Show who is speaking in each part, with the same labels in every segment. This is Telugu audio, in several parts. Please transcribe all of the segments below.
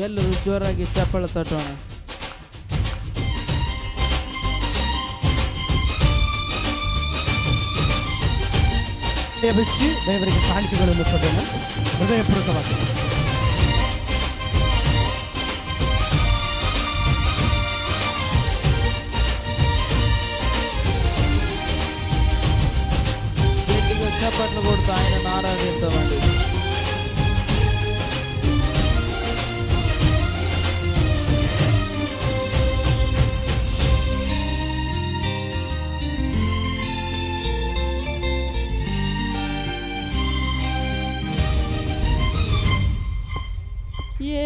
Speaker 1: ಎಲ್ಲರೂ ಜೋರಾಗಿ ಚಪ್ಪಳ ತಟ್ಟೋಣ
Speaker 2: ಬಿಚ್ಚಿ ದೇವರಿಗೆ ಕಾಣಿಕೆಗಳನ್ನು ಕೊಡೋಣ ಹೃದಯಪೂರ್ವಕವಾಗಿ
Speaker 1: గట్టిగా చప్పట్లు కొడుతూ ఆయనను ఆరాధిద్దామండి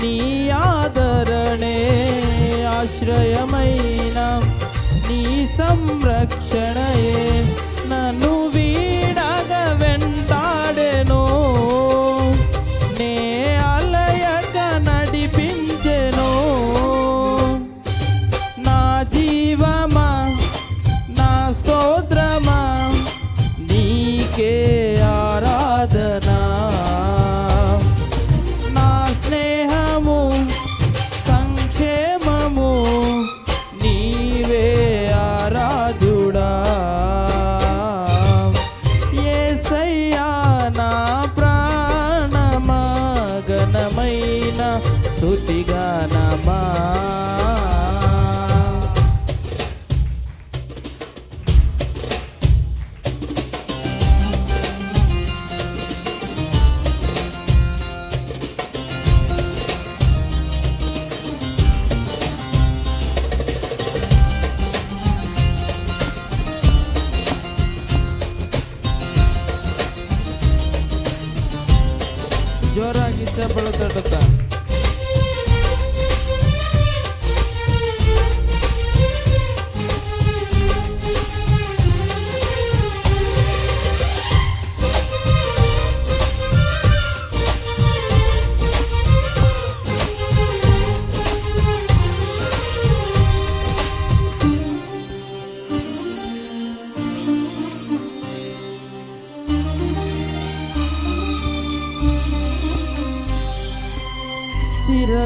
Speaker 1: నీ ఆదరణే ఆశ్రయమైన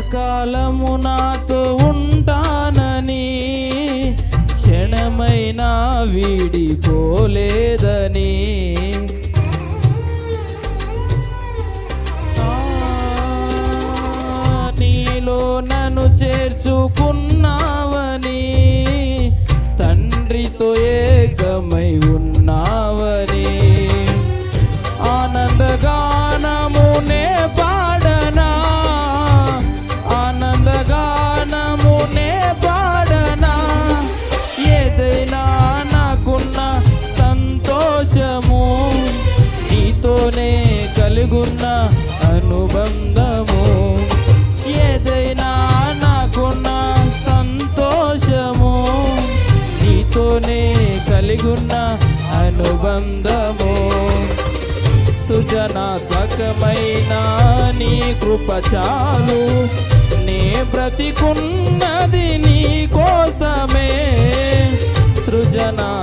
Speaker 1: చిరకాలము నాతో ఉంటానని క్షణమైనా వీడిపోలేదని. నీలో నన్ను చేర్చుకున్నావని తండ్రితో ఏకమై ఉన్నావని. ఆనందగా సుజనాత్మకమైన నీ కృప చాలు. నే బ్రతికున్నది నీ కోసమే. సృజనాత్మకమైన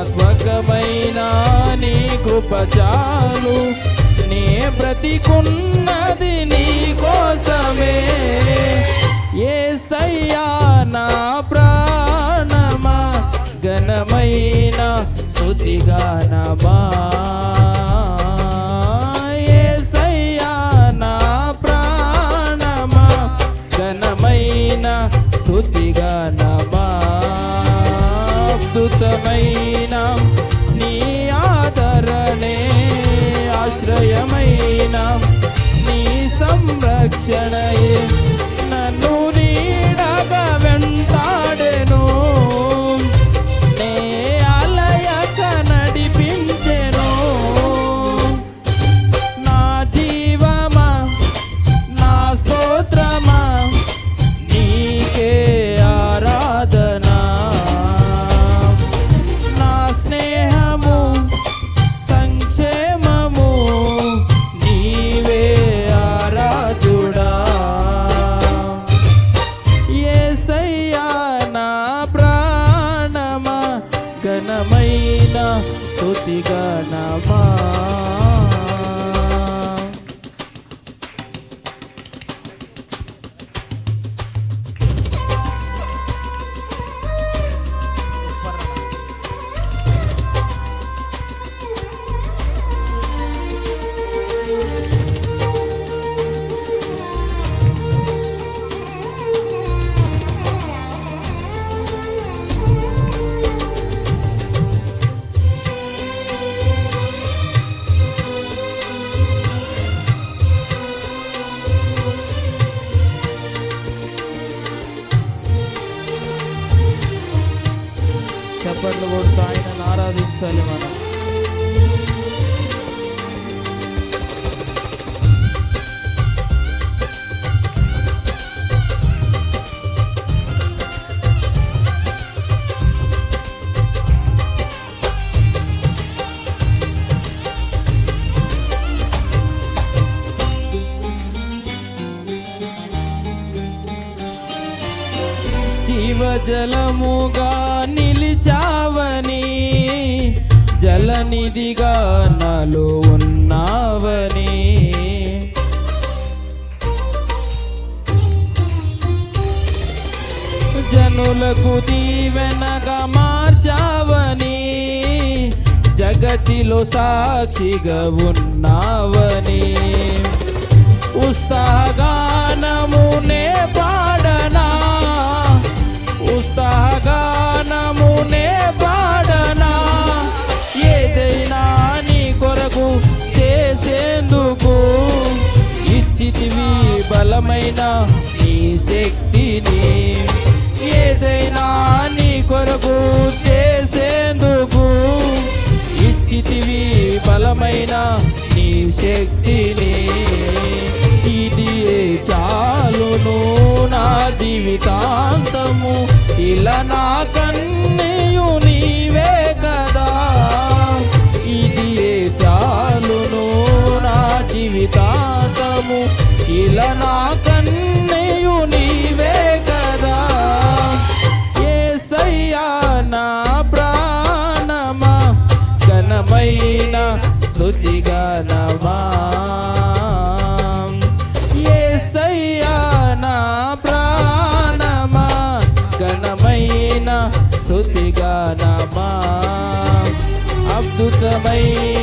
Speaker 1: నీ కృప చాలు. నే బ్రతికున్నది నీ కోసమే. ఏ నా ప్రాణమా ఘనమైన శృతిగానమా జీవజలముగా నిలిచావని జలనిధిగా నాలో ఉన్నావని. జనులకు దీవెనగా మార్చావని జగతిలో సాక్షిగా ఉన్నావని. ఉత్సాహగానమునే పా శక్తిని ఏదైనా నీ కొరకు చేసేందుకు ఇచ్చితివి బలమైన నీ శక్తిని. ఇది చాలును నా జీవితాంతము? ఇలా నా అద్భుతమైన